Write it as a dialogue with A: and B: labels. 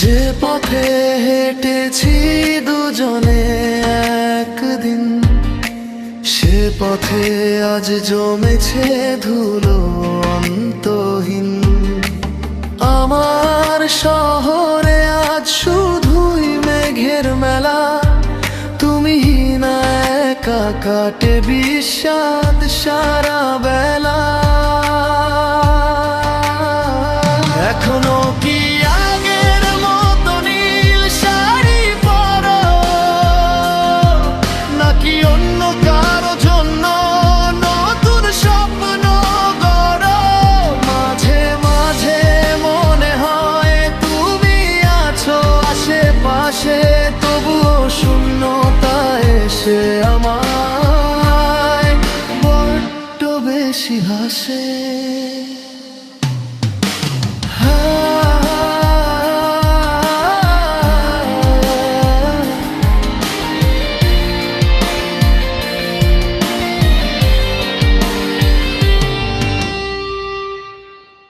A: যে পথে হেঁটেছি দুজনে একদিন, সে পথে আজ জমেছে ধুলো অন্তহীন। আমার শহরে আজ শুধুই মেঘের মেলা। তুমি না একা কাটে বিষাদ সারা বেলা। বেশি